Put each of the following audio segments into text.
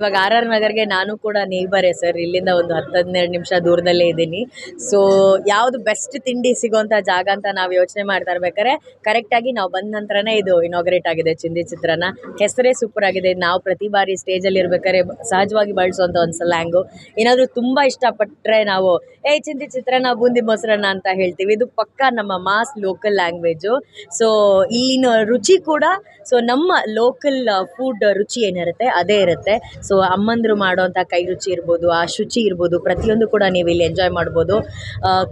ಇವಾಗ R R ನಗರ್ಗೆ ನಾನು ಕೂಡ ನೇಬರೇ ಸರ್. ಇಲ್ಲಿಂದ ಒಂದು ಹತ್ತು ಹದಿನೆರಡು ನಿಮಿಷ ದೂರದಲ್ಲೇ ಇದ್ದೀನಿ. ಸೊ ಯಾವುದು ಬೆಸ್ಟ್ ತಿಂಡಿ ಸಿಗೋಂಥ ಜಾಗ ಅಂತ ನಾವು ಯೋಚನೆ ಮಾಡ್ತಾ ಇರ್ಬೇಕಾದ್ರೆ ಕರೆಕ್ಟಾಗಿ ನಾವು ಬಂದ ನಂತರನೇ ಇದು ಇನಾಗ್ರೇಟ್ ಆಗಿದೆ ಚಿಂದಿ ಚಿತ್ರನ. ಹೆಸರೇ ಸೂಪರ್ ಆಗಿದೆ. ನಾವು ಪ್ರತಿ ಬಾರಿ ಸ್ಟೇಜಲ್ಲಿ ಇರ್ಬೇಕಾದ್ರೆ ಸಹಜವಾಗಿ ಬಳಸುವಂಥ ಒಂದು ಸ್ಲ್ಯಾಂಗು ಏನಾದರೂ ತುಂಬ ಇಷ್ಟಪಟ್ಟರೆ ನಾವು, ಏ, ಚಿಂದಿ ಚಿತ್ರನ, ಬೂಂದಿ ಮೊಸರನ್ನ ಅಂತ ಹೇಳ್ತೀವಿ. ಇದು ಪಕ್ಕ ನಮ್ಮ ಮಾಸ್ ಲೋಕಲ್ ಲ್ಯಾಂಗ್ವೇಜು ಸೊ ಇಲ್ಲಿನ ರುಚಿ ಕೂಡ ಸೊ ನಮ್ಮ ಲೋಕಲ್ ಫುಡ್ ರುಚಿ ಏನಿರುತ್ತೆ, ಅದೇ ಇರುತ್ತೆ. ಸೊ ಅಮ್ಮಂದರು ಮಾಡೋವಂಥ ಕೈ ರುಚಿ ಇರ್ಬೋದು, ಆ ಶುಚಿ ಇರ್ಬೋದು, ಪ್ರತಿಯೊಂದು ಕೂಡ ನೀವು ಇಲ್ಲಿ ಎಂಜಾಯ್ ಮಾಡ್ಬೋದು.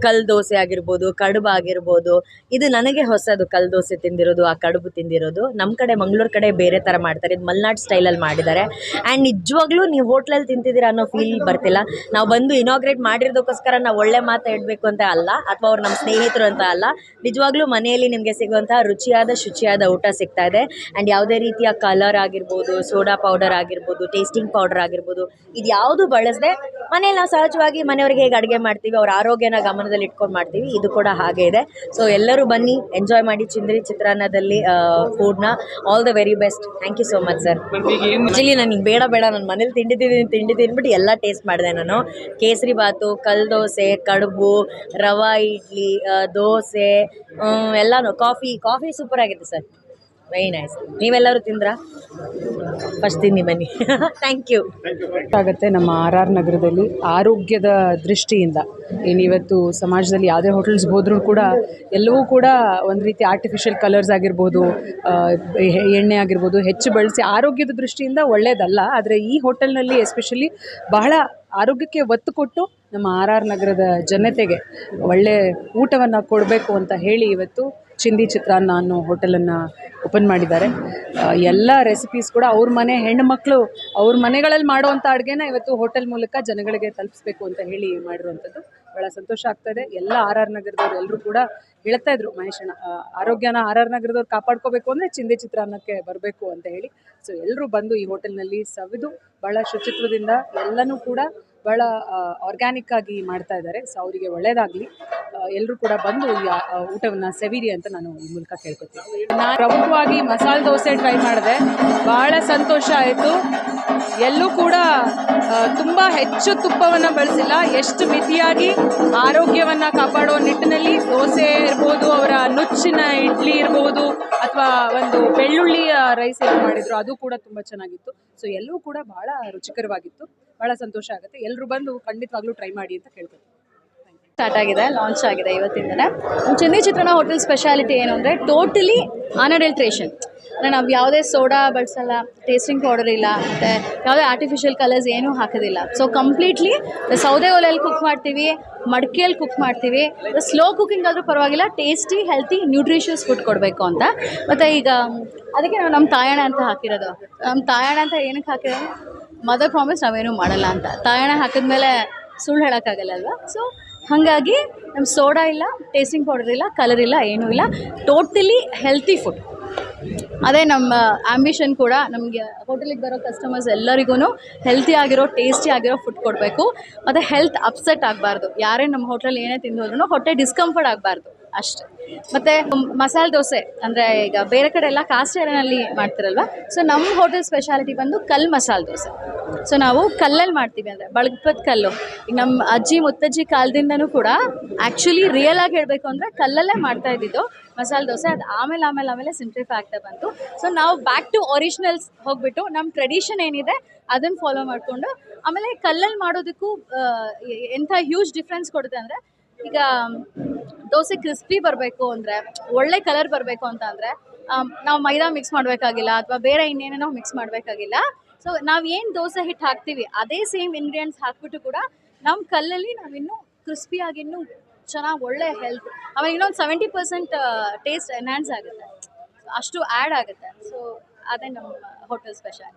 ಕಲ್ ದೋಸೆ ಆಗಿರ್ಬೋದು, ಕಡುಬು ಆಗಿರ್ಬೋದು, ಇದು ನನಗೆ ಹೊಸದು ಕಲ್ ದೋಸೆ ತಿಂದಿರೋದು, ಆ ಕಡುಬು ತಿಂದಿರೋದು. ನಮ್ಮ ಕಡೆ ಮಂಗಳೂರು ಕಡೆ ಬೇರೆ ಥರ ಮಾಡ್ತಾರೆ, ಇದು ಮಲ್ನಾಡ್ ಸ್ಟೈಲಲ್ಲಿ ಮಾಡಿದ್ದಾರೆ. ಆ್ಯಂಡ್ ನಿಜವಾಗ್ಲೂ ನೀವು ಹೋಟ್ಲಲ್ಲಿ ತಿಂತಿದ್ದೀರಾ ಅನ್ನೋ ಫೀಲ್ ಬರ್ತಿಲ್ಲ. ನಾವು ಬಂದು ಇನಾಗ್ರೇಟ್ ಮಾಡಿರೋದಕ್ಕೋಸ್ಕರ ನಾವು ಒಳ್ಳೆ ಮಾತಾಡಬೇಕು ಅಂತ ಅಲ್ಲ, ಅಥವಾ ಅವ್ರು ನಮ್ಮ ಸ್ನೇಹಿತರು ಅಂತ ಅಲ್ಲ, ನಿಜವಾಗ್ಲೂ ಮನೆಯಲ್ಲಿ ನಿಮಗೆ ಸಿಗುವಂತಹ ರುಚಿಯಾದ, ಶುಚಿಯಾದ ಊಟ ಸಿಗ್ತಾ ಇದೆ. ಆ್ಯಂಡ್ ಯಾವುದೇ ರೀತಿಯ ಕಲರ್ ಆಗಿರ್ಬೋದು ಸೋಡಾ ಪೌಡರ್ ಆಗಿರ್ಬೋದು ಟೇಸ್ಟಿಂಗ್ ಪೌಡರ್ ಆಗಿರ್ಬೋದು, ಇದು ಯಾವುದು ಬಳಸದೆ ಮನೇಲಿ ನಾವು ಸಹಜವಾಗಿ ಮನೆಯವ್ರಿಗೆ ಹೇಗೆ ಅಡುಗೆ ಮಾಡ್ತೀವಿ, ಅವ್ರ ಆರೋಗ್ಯನ ಗಮನದಲ್ಲಿ ಇಟ್ಕೊಂಡು ಮಾಡ್ತೀವಿ, ಇದು ಕೂಡ ಹಾಗೆ ಇದೆ. ಸೊ ಎಲ್ಲರೂ ಬನ್ನಿ ಎಂಜಾಯ್ ಮಾಡಿ ಚಿಂದ್ರಿ ಚಿತ್ರಾನ್ನದಲ್ಲಿ ಫುಡ್ನ all the very best thank you so much sir actually ನನಗೆ ಬೇಡ ಬೇಡ ನನ್ನ ಮನೇಲಿ ತಿಂಡಿ ತಿಂದಿದ್ದೀನಿ ತಿಂಡಿ ತಿಂದ್ಬಿಟ್ಟು ಎಲ್ಲ ಟೇಸ್ಟ್ ಮಾಡಿದೆ ನಾನು. ಕೇಸರಿ ಬಾತು ಕಲ್ ದೋಸೆ, ಕಡುಬು, ರವಾ, ಇಡ್ಲಿ ದೋಸೆ ಎಲ್ಲಾನು. ಕಾಫಿ ಕಾಫಿ ಸೂಪರ್ ಆಗಿದೆ ಸರ್ ವೆರಿ ನೈಸ್ ನೀವೆಲ್ಲರೂ ತಿಂದ್ರಾ? ಫಸ್ಟ್ ತಿನ್ನಿ ಬನ್ನಿ. ಥ್ಯಾಂಕ್ ಯು ಆಗುತ್ತೆ ನಮ್ಮ ಆರ್ ಆರ್ ನಗರದಲ್ಲಿ ಆರೋಗ್ಯದ ದೃಷ್ಟಿಯಿಂದ. ಏನಿವತ್ತು ಸಮಾಜದಲ್ಲಿ ಯಾವುದೇ ಹೋಟೆಲ್ಸ್ ಹೋದರೂ ಕೂಡ ಎಲ್ಲವೂ ಕೂಡ ಒಂದು ರೀತಿ ಆರ್ಟಿಫಿಷಿಯಲ್ ಕಲರ್ಸ್ ಆಗಿರ್ಬೋದು ಎಣ್ಣೆ ಆಗಿರ್ಬೋದು ಹೆಚ್ಚು ಬಳಸಿ ಆರೋಗ್ಯದ ದೃಷ್ಟಿಯಿಂದ ಒಳ್ಳೆಯದಲ್ಲ ಆದರೆ ಈ ಹೋಟೆಲ್ನಲ್ಲಿ ಎಸ್ಪೆಷಲಿ ಬಹಳ ಆರೋಗ್ಯಕ್ಕೆ ಒತ್ತು ಕೊಟ್ಟು ನಮ್ಮ ಆರ್ ಆರ್ ನಗರದ ಜನತೆಗೆ ಒಳ್ಳೆ ಊಟವನ್ನು ಕೊಡಬೇಕು ಅಂತ ಹೇಳಿ ಇವತ್ತು ಚಿಂದಿ ಚಿತ್ರಾನ್ನ ಅನ್ನೋ ಹೋಟೆಲನ್ನು ಓಪನ್ ಮಾಡಿದ್ದಾರೆ. ಎಲ್ಲ ರೆಸಿಪೀಸ್ ಕೂಡ ಅವ್ರ ಮನೆ ಹೆಣ್ಣು ಮಕ್ಕಳು ಅವ್ರ ಮನೆಗಳಲ್ಲಿ ಮಾಡುವಂಥ ಅಡುಗೆನ ಇವತ್ತು ಹೋಟೆಲ್ ಮೂಲಕ ಜನಗಳಿಗೆ ತಲುಪಿಸ್ಬೇಕು ಅಂತ ಹೇಳಿ ಮಾಡಿರುವಂಥದ್ದು. ಭಾಳ ಸಂತೋಷ ಆಗ್ತದೆ. ಎಲ್ಲ ಆರ್ ಆರ್ ನಗರದವ್ರು ಎಲ್ಲರೂ ಕೂಡ ಹೇಳ್ತಾ ಇದ್ರು ಮಹೇಶಣ್ಣ ಆರೋಗ್ಯನ ಆರ್ ಆರ್ ನಗರದವ್ರು ಕಾಪಾಡ್ಕೋಬೇಕು ಅಂದರೆ ಚಿಂದಿ ಚಿತ್ರಾನ್ನಕ್ಕೆ ಬರಬೇಕು ಅಂತ ಹೇಳಿ. ಸೊ ಎಲ್ಲರೂ ಬಂದು ಈ ಹೋಟೆಲ್ನಲ್ಲಿ ಸವಿದು ಭಾಳ ಶುಚಿತ್ವದಿಂದ ಎಲ್ಲನೂ ಕೂಡ ಭಾಳ ಆರ್ಗ್ಯಾನಿಕ್ ಆಗಿ ಮಾಡ್ತಾ ಇದ್ದಾರೆ. ಸೊ ಅವರಿಗೆ ಒಳ್ಳೆಯದಾಗಲಿ ಎಲ್ಲರೂ ಕೂಡ ಬಂದು ಊಟವನ್ನ ಸವಿರಿ ಅಂತ ನಾನು ಈ ಮೂಲಕ ಕೇಳ್ಕೊತೀನಿ. ನಾನು ಪ್ರಮುಖವಾಗಿ ಮಸಾಲೆ ದೋಸೆ ಟ್ರೈ ಮಾಡಿದೆ. ಭಾಳ ಸಂತೋಷ ಆಯಿತು. ಎಲ್ಲೂ ಕೂಡ ತುಂಬ ಹೆಚ್ಚು ತುಪ್ಪವನ್ನು ಬಳಸಿಲ್ಲ. ಎಷ್ಟು ಮಿತಿಯಾಗಿ ಆರೋಗ್ಯವನ್ನು ಕಾಪಾಡೋ ನಿಟ್ಟಿನಲ್ಲಿ ದೋಸೆ ಇರ್ಬೋದು, ಅವರ ನುಚ್ಚಿನ ಇಡ್ಲಿ ಇರ್ಬೋದು, ಅಥವಾ ಒಂದು ಬೆಳ್ಳುಳ್ಳಿ ರೈಸ್ ಏನು ಮಾಡಿದ್ರು ಅದು ಕೂಡ ತುಂಬ ಚೆನ್ನಾಗಿತ್ತು. ಸೊ ಎಲ್ಲವೂ ಕೂಡ ಭಾಳ ರುಚಿಕರವಾಗಿತ್ತು. ಭಾಳ ಸಂತೋಷ ಆಗುತ್ತೆ. ಎಲ್ಲರೂ ಬಂದು ಖಂಡಿತವಾಗ್ಲೂ ಟ್ರೈ ಮಾಡಿ ಅಂತ ಕೇಳ್ಕೊತೀನಿ. ಸ್ಟಾರ್ಟ್ ಆಗಿದೆ ಲಾಂಚ್ ಆಗಿದೆ ಇವತ್ತಿಂದನೇ ಚಂದಿ ಚಿತ್ರಣ ಹೋಟೆಲ್ ಸ್ಪೆಷಾಲಿಟಿ ಏನು ಅಂದರೆ ಟೋಟಲಿ ಅನಡಲ್ಟ್ರೇಷನ್ ಅಂದರೆ ನಾವು ಯಾವುದೇ ಸೋಡಾ ಬಳಸಲ್ಲ ಟೇಸ್ಟಿಂಗ್ ಪೌಡರ್ ಇಲ್ಲ, ಮತ್ತು ಯಾವುದೇ ಆರ್ಟಿಫಿಷಿಯಲ್ ಕಲರ್ಸ್ ಏನೂ ಹಾಕೋದಿಲ್ಲ. ಸೊ ಕಂಪ್ಲೀಟ್ಲಿ ಸೌದೆ ಒಲೆಯಲ್ಲಿ ಕುಕ್ ಮಾಡ್ತೀವಿ ಮಡಿಕೆಯಲ್ಲಿ ಕುಕ್ ಮಾಡ್ತೀವಿ. ಸ್ಲೋ ಕುಕಿಂಗ್ ಆದರೂ ಪರವಾಗಿಲ್ಲ ಟೇಸ್ಟಿ ಹೆಲ್ತಿ ನ್ಯೂಟ್ರಿಷಿಯಸ್ ಫುಡ್ ಕೊಡಬೇಕು ಅಂತ. ಮತ್ತು ಈಗ, ಅದಕ್ಕೆ ನಾವು ನಮ್ಮ ತಾಯಣ ಅಂತ ಹಾಕಿರೋದು. ನಮ್ಮ ತಾಯಣ ಅಂತ ಏನಕ್ಕೆ ಹಾಕಿರೋದು? ಮದರ್ ಪ್ರಾಮಿಸ್ ನಾವೇನು ಮಾಡಲ್ಲ ಅಂತ. ತಾಯಣ ಹಾಕಿದ್ಮೇಲೆ ಸುಳ್ಳು ಹೇಳೋಕ್ಕಾಗಲ್ಲ ಅಲ್ವಾ ಸೊ ಹಾಗಾಗಿ ನಮ್ಮ ಸೋಡಾ ಇಲ್ಲ ಟೇಸ್ಟಿಂಗ್ ಪೌಡರ್ ಇಲ್ಲ ಕಲರ್ ಇಲ್ಲ, ಏನೂ ಇಲ್ಲ. ಟೋಟಲಿ ಹೆಲ್ತಿ ಫುಡ್ ಅದೇ ನಮ್ಮ ಆಂಬಿಷನ್ ಕೂಡ ನಮಗೆ ಹೋಟೆಲಿಗೆ ಬರೋ ಕಸ್ಟಮರ್ಸ್ ಎಲ್ಲರಿಗೂ ಹೆಲ್ತಿ ಆಗಿರೋ ಟೇಸ್ಟಿ ಆಗಿರೋ ಫುಡ್ ಕೊಡಬೇಕು. ಮತ್ತು ಹೆಲ್ತ್ ಅಪ್ಸೆಟ್ ಆಗಬಾರ್ದು. ಯಾರೇ ನಮ್ಮ ಹೋಟೆಲ್ ಏನೇ ತಿಂದು ಹೋದ್ರು ಹೊಟ್ಟೆ ಡಿಸ್ಕಂಫರ್ಟ್ ಆಗಬಾರ್ದು. ಅಷ್ಟೇ. ಮತ್ತು ಮಸಾಲೆ ದೋಸೆ, ಅಂದರೆ ಈಗ ಬೇರೆ ಕಡೆ ಎಲ್ಲ ಕಾಸ್ಟೇರಿನಲ್ಲಿ ಮಾಡ್ತಿರಲ್ವಾ? ಸೊ ನಮ್ಮ ಹೋಟೆಲ್ ಸ್ಪೆಷಾಲಿಟಿ ಬಂದು ಕಲ್ ಮಸಾಲೆ ದೋಸೆ. ಸೊ ನಾವು ಕಲ್ಲಲ್ಲಿ ಮಾಡ್ತೀವಿ ಅಂದರೆ ಬಳಗಪದ ಕಲ್ಲು. ಈಗ ನಮ್ಮ ಅಜ್ಜಿ ಮುತ್ತಜ್ಜಿ ಕಾಲದಿಂದನೂ ಕೂಡ ಆ್ಯಕ್ಚುಲಿ ರಿಯಲ್ ಆಗಿ ಹೇಳಬೇಕು ಅಂದರೆ ಕಲ್ಲಲ್ಲೇ ಮಾಡ್ತಾ ಇದ್ದಿದ್ದು ಮಸಾಲೆ ದೋಸೆ. ಅದು ಆಮೇಲೆ ಆಮೇಲೆ ಆಮೇಲೆ ಸಿಂಪ್ಲಿಫೈ ಆಗ್ತಾ ಬಂತು. ಸೊ ನಾವು ಬ್ಯಾಕ್ ಟು ಒರಿಜಿನಲ್ಸ್ ಹೋಗ್ಬಿಟ್ಟು ನಮ್ಮ ಟ್ರೆಡಿಷನ್ ಏನಿದೆ ಅದನ್ನು ಫಾಲೋ ಮಾಡಿಕೊಂಡು, ಆಮೇಲೆ ಕಲ್ಲಲ್ಲಿ ಮಾಡೋದಕ್ಕೂ ಎಂಥ ಹ್ಯೂಜ್ ಡಿಫ್ರೆನ್ಸ್ ಕೊಡುತ್ತೆ ಅಂದರೆ ಈಗ ದೋಸೆ ಕ್ರಿಸ್ಪಿ ಬರಬೇಕು ಅಂದರೆ, ಒಳ್ಳೆ ಕಲರ್ ಬರಬೇಕು ಅಂತ ಅಂದರೆ ನಾವು ಮೈದಾ ಮಿಕ್ಸ್ ಮಾಡಬೇಕಾಗಿಲ್ಲ ಅಥವಾ ಬೇರೆ ಇನ್ನೇನೇನೋ ಮಿಕ್ಸ್ ಮಾಡಬೇಕಾಗಿಲ್ಲ. ಸೊ ನಾವು ಏನು ದೋಸೆ ಹಿಟ್ಟು ಹಾಕ್ತೀವಿ, ಅದೇ ಸೇಮ್ ಇಂಗ್ರೀಡಿಯೆಂಟ್ಸ್ ಹಾಕ್ಬಿಟ್ಟು ಕೂಡ ನಮ್ಮ ಕಲ್ಲಲ್ಲಿ ನಾವಿನ್ನೂ ಕ್ರಿಸ್ಪಿಯಾಗಿ ಇನ್ನೂ ಚೆನ್ನಾಗಿ ಒಳ್ಳೆ ಹೆಲ್ತ್ ಆಮೇಲೆ ಇನ್ನೊಂದು ಸೆವೆಂಟಿ ಪರ್ಸೆಂಟ್ ಟೇಸ್ಟ್ ಎನ್ಹ್ಯಾನ್ಸ್ ಆಗುತ್ತೆ. ಅಷ್ಟು ಆ್ಯಡ್ ಆಗುತ್ತೆ. ಸೊ ಅದೇ ನಮ್ಮ ಹೋಟೆಲ್ ಸ್ಪೆಷಲ್